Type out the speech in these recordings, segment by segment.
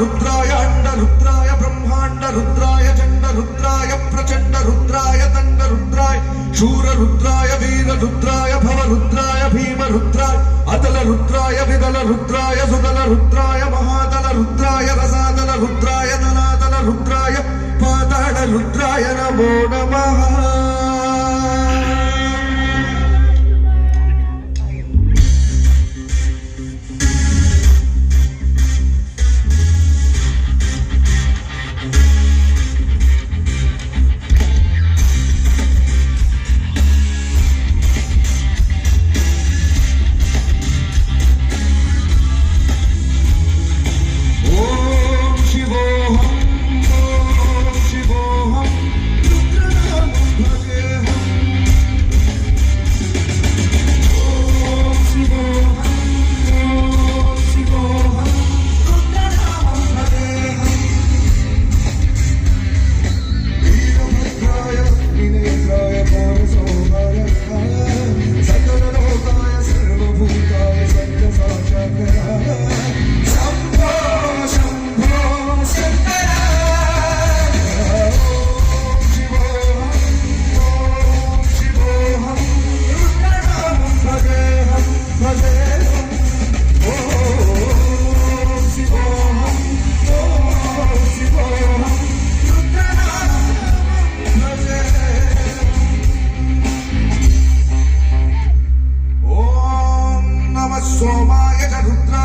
రుద్రాయ అండ రుద్రాయ బ్రహ్మాండ రుద్రాయ చండ రుద్రాయ ప్రచండ రుద్రాయ దండ రుద్రాయ శూర రుద్రాయ వీర రుద్రాయ భవ రుద్రాయ భీమ రుద్రాయ అతల రుద్రాయ విదల రుద్రాయ సుదల రుద్రాయ మహాదల రుద్రాయ రసాదల రుద్రాయ ధనాదల రుద్రాయ పాతాళ రుద్రాయ నమో నమః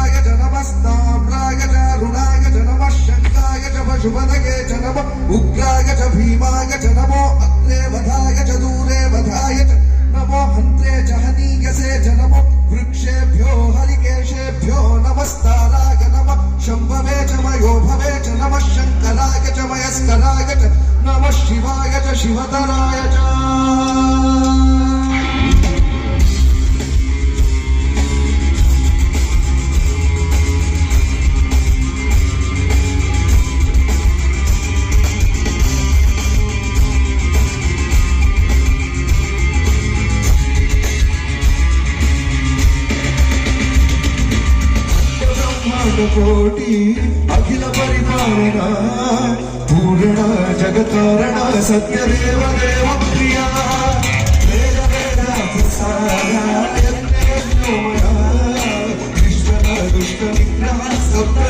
రుద్రాయ చ నమస్తామ్రాయ చ అరుణాయ చ నమ శంకాయ చ పశుపతయే చ నమ ఉగ్రాయ చ భీమాయ చ నమో అగ్రే వధాయ చ దూరే వధాయ చ నమో హంత్రే చ హనీయసే ಕೋಟಿ ಅಖಿಲ ಪರಿಧಾರಣ ಪೂರ್ಣ ಜಗತಾರಣ ಸತ್ಯದೇವ ದೇವ ಪ್ರಿಯ ವೇದ ವೇದ ಸಾರ ಕೃಷ್ಣನ ದುಷ್ಟ ನಿಗ್ರಹ ಸಪ್ತ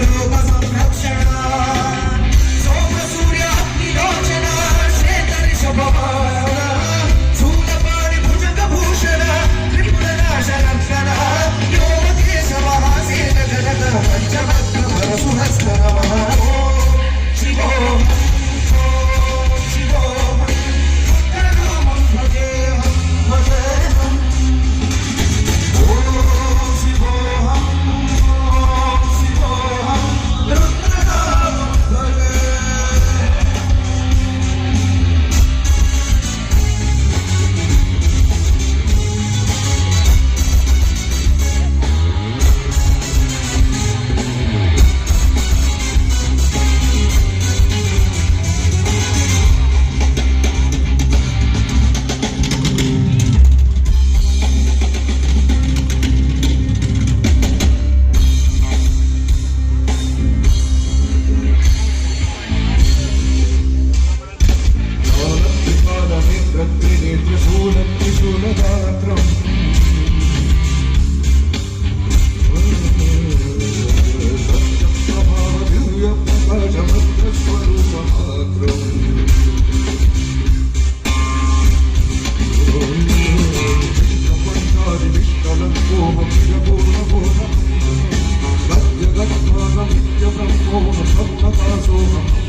olur, çok da az olur.